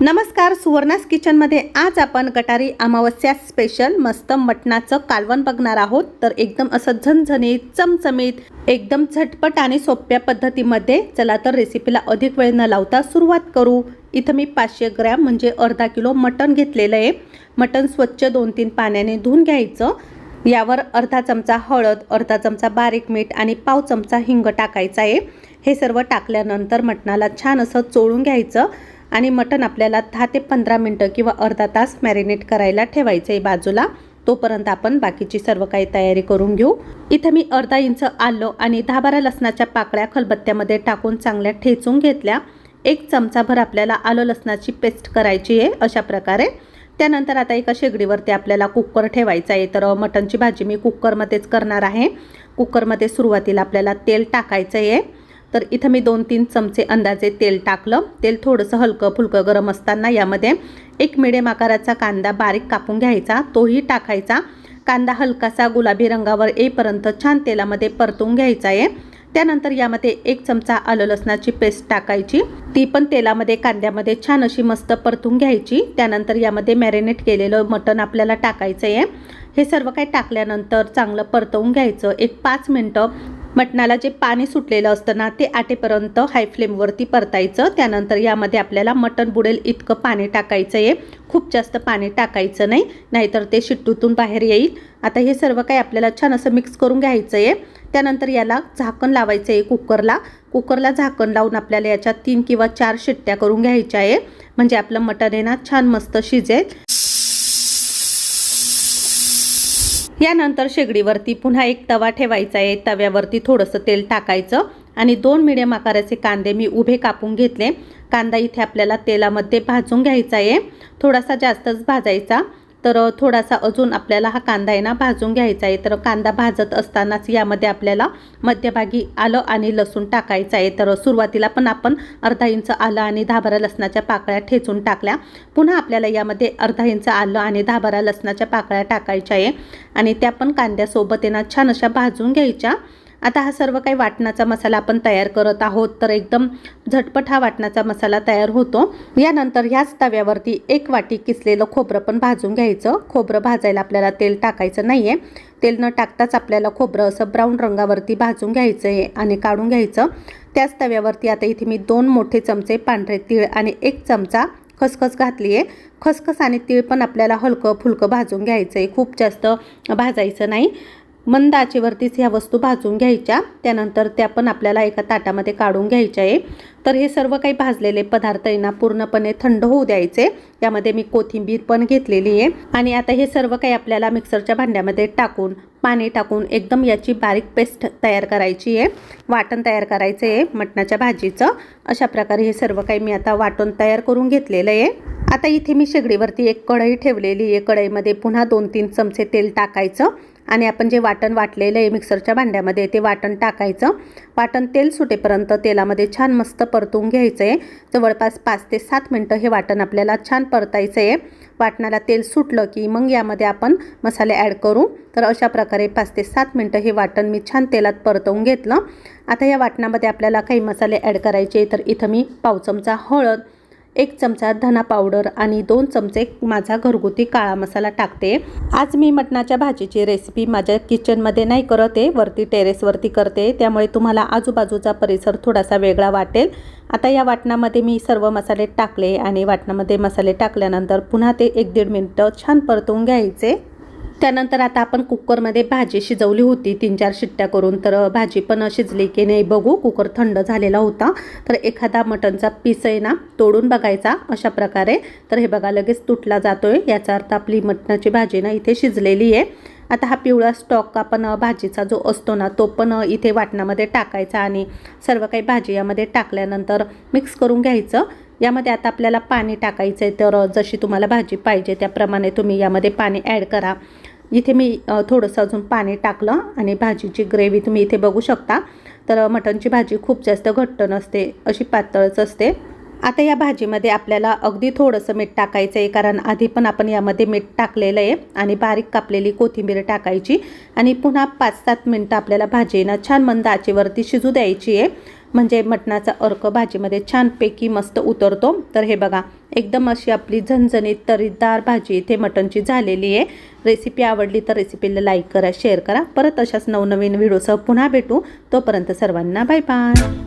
नमस्कार सुवर्णास किचनमध्ये आज आपण गटारी अमावस्या स्पेशल मस्त मटणाचं कालवण बघणार आहोत. तर एकदम असं झणझणीत चमचमीत एकदम झटपट आणि सोप्या पद्धतीमध्ये चला तर रेसिपीला अधिक वेळ न लावता सुरुवात करू. इथं मी पाचशे ग्रॅम म्हणजे अर्धा किलो मटण घेतलेलं आहे. मटण स्वच्छ दोन तीन पाण्याने धुवून घ्यायचं. यावर अर्धा चमचा हळद अर्धा चमचा बारीक मीठ आणि पाव चमचा हिंग टाकायचा आहे. हे सर्व टाकल्यानंतर मटणाला छान असं चोळून घ्यायचं. आणि मटण आपल्याला दहा ते पंधरा मिनटं किंवा अर्धा तास मॅरिनेट करायला ठेवायचं आहे बाजूला. तोपर्यंत आपण बाकीची सर्व काही तयारी करून घेऊ. इथं मी अर्धा इंच आलं आणि दहा बारा लसणाच्या पाकळ्या खलबत्त्यामध्ये टाकून चांगल्या ठेचून घेतल्या. एक चमचाभर आपल्याला आलं लसणाची पेस्ट करायची आहे अशा प्रकारे. त्यानंतर आता एका शेगडीवरती आपल्याला कुकर ठेवायचा आहे. तर मटणची भाजी मी कुकरमध्येच करणार आहे. कुकरमध्ये सुरुवातीला आपल्याला तेल टाकायचं आहे तर इथं मी दोन तीन चमचे अंदाजे तेल टाकलं. तेल थोडंसं हलकं फुलकं गरम असताना यामध्ये एक मिडियम आकाराचा कांदा बारीक कापून घ्यायचा. तोही टाकायचा. कांदा हलकासा गुलाबी रंगावर येईपर्यंत छान तेलामध्ये परतून घ्यायचा आहे. त्यानंतर यामध्ये एक चमचा आलं लसणाची पेस्ट टाकायची. ती पण तेलामध्ये कांद्यामध्ये छान अशी मस्त परतून घ्यायची. त्यानंतर यामध्ये मॅरिनेट केलेलं मटण आपल्याला टाकायचं आहे हे सर्व काही टाकल्यानंतर चांगलं परतवून घ्यायचं. एक पाच मिनटं मटणाला जे पाणी सुटलेलं असतं ना ते आटेपर्यंत हाय फ्लेमवरती परतायचं. त्यानंतर यामध्ये आपल्याला मटण बुडेल इतकं पाणी टाकायचं आहे खूप जास्त पाणी टाकायचं नाही नाहीतर ते शिट्टूतून बाहेर येईल. आता हे सर्व काही आपल्याला छान असं मिक्स करून घ्यायचं आहे त्यानंतर याला झाकण लावायचं आहे कुकरला. कुकरला झाकण लावून आपल्याला याच्यात तीन किंवा चार शिट्ट्या करून घ्यायच्या आहे म्हणजे आपलं मटण आहे ना छान मस्त शिजेल. यानंतर शेगडीवरती पुन्हा एक तवा ठेवायचा आहे. तव्यावरती थोडंसं तेल टाकायचं आणि दोन मिडियम आकाराचे कांदे मी उभे कापून घेतले. कांदा इथे आपल्याला तेलामध्ये भाजून घ्यायचा आहे. थोडासा जास्तच भाजायचा. तर थोडासा अजून आपल्याला हा कांदा आहे ना भाजून घ्यायचा आहे. तर कांदा भाजत असतानाच यामध्ये आपल्याला मध्यभागी आलं आणि लसूण टाकायचं आहे. तर सुरुवातीला पण आपण अर्धा इंच आलं आणि दहा बारा लसणाच्या पाकळ्या ठेचून टाकल्या. पुन्हा आपल्याला यामध्ये अर्धा इंच आलं आणि दहा बारा लसणाच्या पाकळ्या टाकायच्या आहे. आणि त्या पण कांद्यासोबत आहे ना छान अशा भाजून घ्यायच्या. आता हा सर्व काही वाटणाचा मसाला आपण तयार करत आहोत. तर एकदम झटपट हा वाटणाचा मसाला तयार होतो. यानंतर ह्याच तव्यावरती एक वाटी किसलेलं खोबरं पण भाजून घ्यायचं. खोबरं भाजायला आपल्याला तेल टाकायचं नाही आहे तेल न टाकताच आपल्याला खोबरं असं ब्राऊन रंगावरती भाजून घ्यायचं आहे आणि काढून घ्यायचं. त्याच तव्यावरती आता इथे मी दोन मोठे चमचे पांढरे तीळ आणि एक चमचा खसखस घातली आहे. खसखस आणि तीळ पण आपल्याला हलकं फुलकं भाजून घ्यायचं आहे. खूप जास्त भाजायचं नाही. मंद आचेवरतीच ह्या वस्तू भाजून घ्यायच्या. त्यानंतर त्या पण आपल्याला एका ताटामध्ये काढून घ्यायच्या आहे. तर हे सर्व काही भाजलेले पदार्थ आहे ना पूर्णपणे थंड होऊ द्यायचे. यामध्ये मी कोथिंबीर पण घेतलेली आहे. आणि आता हे सर्व काही आपल्याला मिक्सरच्या भांड्यामध्ये टाकून पाणी टाकून एकदम याची बारीक पेस्ट तयार करायची आहे. वाटण तयार करायचं आहे मटणाच्या भाजीचं. अशा प्रकारे हे सर्व काही मी आता वाटण तयार करून घेतलेलं आहे. आता इथे मी शेगडीवरती एक कढई ठेवलेली आहे. कढईमध्ये पुन्हा दोन तीन चमचे तेल टाकायचं. आणि आपण जे वाटण वाटलेलं आहे मिक्सरच्या भांड्यामध्ये ते वाटण टाकायचं. वाटण तेल सुटेपर्यंत तेलामध्ये छान मस्त परतून घ्यायचं आहे जवळपास पाच ते सात मिनटं हे वाटण आपल्याला छान परतायचं आहे वाटणाला तेल सुटलं की मग यामध्ये आपण मसाले ॲड करू. तर अशा प्रकारे पाच ते सात मिनटं हे वाटण मी छान तेलात परतवून घेतलं. आता या वाटणामध्ये आपल्याला काही मसाले ॲड करायचे तर इथं मी पाव चमचा हळद एक चमचा धना पावडर आणि दोन चमचे माझा घरगुती काळा मसाला टाकते. आज मी मटणाच्या भाजीची रेसिपी माझ्या किचनमध्ये नाही करत आहे वरती टेरेसवरती करते. त्यामुळे तुम्हाला आजूबाजूचा परिसर थोडासा वेगळा वाटेल. आता या वाटणामध्ये मी सर्व मसाले टाकले आणि वाटणामध्ये मसाले टाकल्यानंतर पुन्हा ते एक दीड मिनटं छान परतवून घ्यायचे. त्यानंतर आता आपण कुकरमध्ये भाजी शिजवली होती तीन चार शिट्ट्या करून. तर भाजी पण शिजली की नाही बघू. कुकर थंड झालेला होता. तर एखादा मटनचा पीस आहे ना तोडून बघायचा अशा प्रकारे. तर हे बघा लगेच तुटला जातोय. याचा अर्थ आपली मटणाची भाजी ना इथे शिजलेली आहे. आता हा पिवळा स्टॉक आपण भाजीचा जो असतो ना तो पण इथे वाटणामध्ये टाकायचा आणि सर्व काही भाजी यामध्ये टाकल्यानंतर मिक्स करून घ्यायचं. यामध्ये आता आपल्याला पाणी टाकायचं आहे तर जशी तुम्हाला भाजी पाहिजे त्याप्रमाणे तुम्ही यामध्ये पाणी ॲड करा. इथे मी थोडंसं अजून पाणी टाकलं आणि भाजीची ग्रेव्ही तुम्ही इथे बघू शकता. तर मटणची भाजी खूप जास्त घट्ट नसते अशी पातळच असते. आता या भाजीमध्ये आपल्याला अगदी थोडंसं मीठ टाकायचं आहे कारण आधी पण आपण यामध्ये मीठ टाकलेलं आहे आणि बारीक कापलेली कोथिंबीर टाकायची. आणि पुन्हा पाच सात मिनटं आपल्याला भाजीना छान मंद आचेवरती शिजू द्यायची आहे. म्हणजे मटणाचा अर्क भाजीमध्ये छानपैकी मस्त उतरतो. तर हे बघा एकदम अशी आपली झणझणीत तरीदार भाजी इथे मटणची झालेली आहे. रेसिपी आवडली तर रेसिपीला लाईक करा शेअर करा. परत अशाच नवनवीन व्हिडिओसह पुन्हा भेटू. तोपर्यंत सर्वांना बाय बाय